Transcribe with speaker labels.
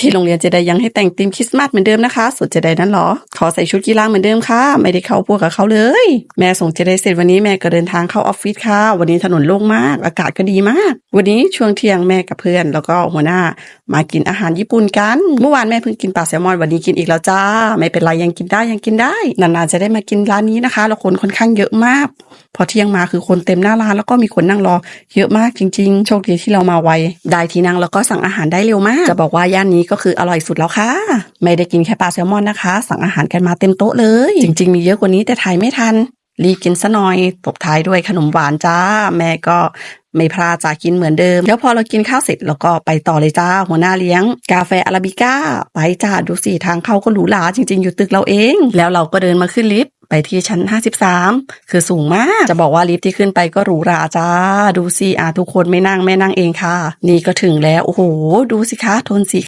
Speaker 1: ที่โรงเรียนเจไดยังให้แต่งธีมคริสต์มาสเหมือนเดิมนะคะส่วนเจไดนั้นเหรอ ขอใส่ชุดกีฬาเหมือนเดิมค่ะ ไม่ได้เข้าพวกกับเขาเลย แม่ส่งเจไดเสร็จวันนี้แม่ก็เดินทางเข้าออฟฟิศค่ะ วันนี้ถนนโล่งมาก อากาศก็ดีมาก วันนี้ช่วงเที่ยงแม่กับเพื่อน แล้วก็หัวหน้า มากินอาหารญี่ปุ่นกัน เมื่อวานแม่เพิ่งกินปลาแซลมอนวันนี้กินอีกแล้วจ้า ไม่เป็นไรยังกินได้ยังกินได้ นานๆจะได้มากินร้านนี้นะคะ แล้วคนค่อนข้างเยอะมาก พอเที่ยงมาคือคนเต็มหน้าร้านแล้วก็มีคนนั่งรอ เยอะมากจริง ๆ โชคดีที่เรามาไวได้ที่นั่งแล้วก็สั่งอาหารได้เร็วมาก จะบอกว่าย่านนี้ก็คืออร่อยสุดแล้วค่ะ ไม่ได้กินแค่ปลาแซลมอนนะคะ สั่งอาหารกันมาเต็มโต๊ะเลย จริง ๆ มีเยอะกว่านี้แต่ถ่ายไม่ทัน รีบกินซะหน่อย ตบท้ายด้วยขนมหวานจ้า แม่ก็ไม่พลาดจะกินเหมือนเดิม แล้วพอเรากินข้าวเสร็จเราก็ไปต่อเลยจ้า หัวหน้าเลี้ยง กาแฟอาราบิก้า ไปจ้าดูสิทางเข้าก็หรูหราจริง ๆ อยู่ตึกเราเอง แล้วเราก็เดินมาขึ้นลิฟต์ไปที่ชั้น 53 คือสูงมาก จะบอกว่าลิฟต์ที่ขึ้นไปก็หรูหราจ้า ดูสิอะทุกคนไม่นั่งแม่นั่งเองค่ะ นี่ก็ถึงแล้ว โอ้โห ดูสิคะทนสี